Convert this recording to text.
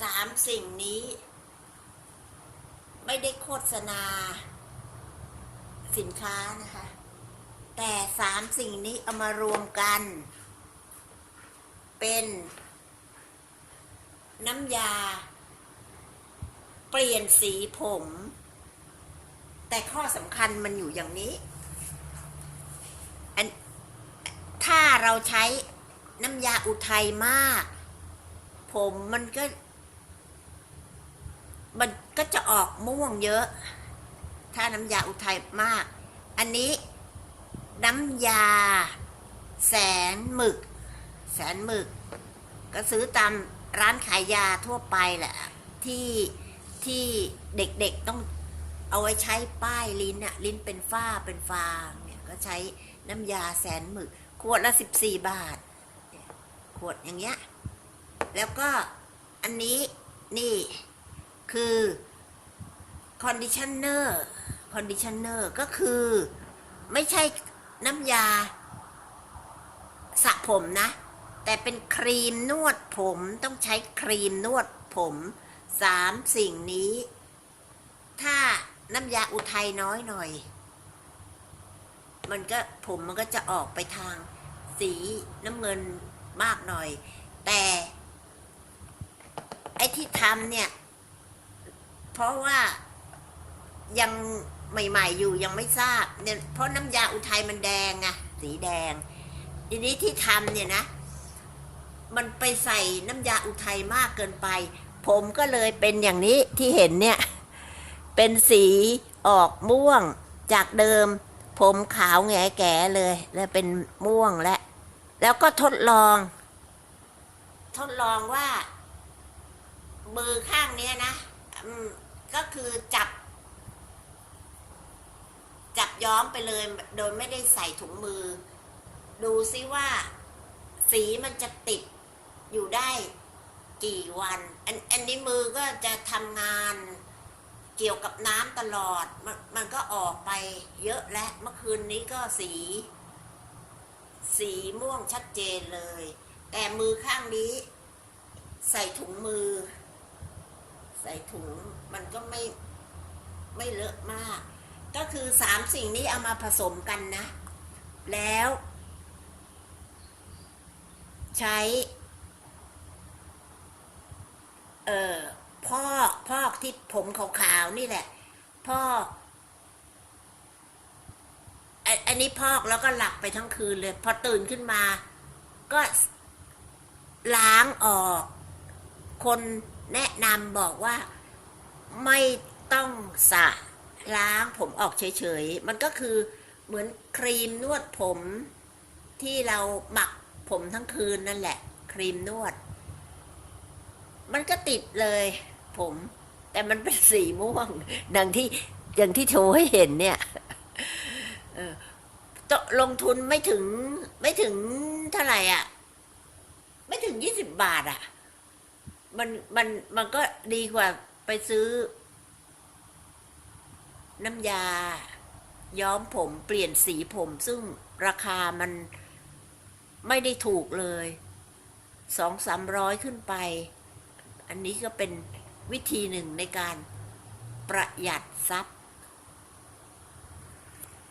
สามสิ่งนี้ ไม่ได้โฆษณา สินค้านะคะ แต่สามสิ่งนี้เอามารวมกัน เป็น น้ำยา เปลี่ยนสีผม แต่ข้อสำคัญมันอยู่อย่างนี้อันถ้าเราใช้น้ำยาอุทัยมาก ผมมันก็ มันก็จะออกม่วงเยอะ ถ้าน้ำยาอุทัยมาก อันนี้น้ำยา แสนหมึก แสนหมึก ก็ซื้อตามร้านขายยาทั่วไปแหละ ที่ที่เด็กๆต้องเอาไว้ใช้ป้ายลิ้นอะลิ้นเป็นฝ้าเป็นฟางเนี่ยก็ใช้น้ำยาแสนหมึก ขวดละสิบสี่บาท ขวดอย่างเงี้ย แล้วก็อันนี้นี่ คือคอนดิชเนอร์คอนดิชเนอร์ก็คือไม่ใช่น้ำยาสระผมนะ แต่เป็นครีมนวดผมต้องใช้ครีมนวดผมสามสิ่งนี้ ถ้าน้ำยาอุทัยน้อยหน่อย มันก็ผมมันก็จะออกไปทางสีน้ำเงินมากหน่อย แต่ ไอ้ที่ทำเนี่ย เพราะว่ายังใหม่ ๆ อยู่ยังไม่ทราบเนี่ยเพราะน้ำยาอุทัยมันแดงไงสีแดง ทีนี้ที่ทำเนี่ยนะ มันไปใส่น้ำยาอุทัยมากเกินไป ผมก็เลยเป็นอย่างนี้ที่เห็นเนี่ย เป็นสีออกม่วงจากเดิม ผมขาวแงแก่เลย แล้วเป็นม่วงและ แล้วก็ทดลอง ทดลองว่ามือข้างเนี้ยนะ ก็คือจับ จับย้อมไปเลย โดยไม่ได้ใส่ถุงมือ ดูซิว่า สีมันจะติดอยู่ได้กี่วัน อันอันนี้มือก็จะทำงานเกี่ยวกับน้ำตลอดมันมันก็ออกไปเยอะและเมื่อคืนนี้ก็สี สีม่วงชัดเจนเลย แต่มือข้างนี้ ใส่ถุงมือ ใส่ถุงมันก็ไม่ไม่เลอะมาก ก็คือสามสิ่งนี้เอามาผสมกันนะ แล้ว ใช้ เอ่อพอกพอกที่ผมขาวๆนี่แหละ พอกอันอันนี้พอกแล้วก็หลับไปทั้งคืนเลย พอตื่นขึ้นมา ก็ล้างออก คน แนะนำบอกว่าไม่ต้องสระล้างผมออกเฉยๆ มันก็คือเหมือนครีมนวดผมที่เราหมักผมทั้งคืนนั่นแหละ ครีมนวด มันก็ติดเลยผม แต่มันเป็นสีม่วงดังที่อย่างที่โชว์ให้เห็นเนี่ยลงทุนไม่ถึงไม่ถึงเท่าไหร่อะ ไม่ถึงยี่สิบบาทอะ มันมันมันก็ดีกว่าไปซื้อ น้ำยา ย้อมผมเปลี่ยนสีผม ซึ่งราคามันไม่ได้ถูกเลยสองสามร้อยขึ้นไป อันนี้ก็เป็นวิธีหนึ่งในการประหยัดทรัพย์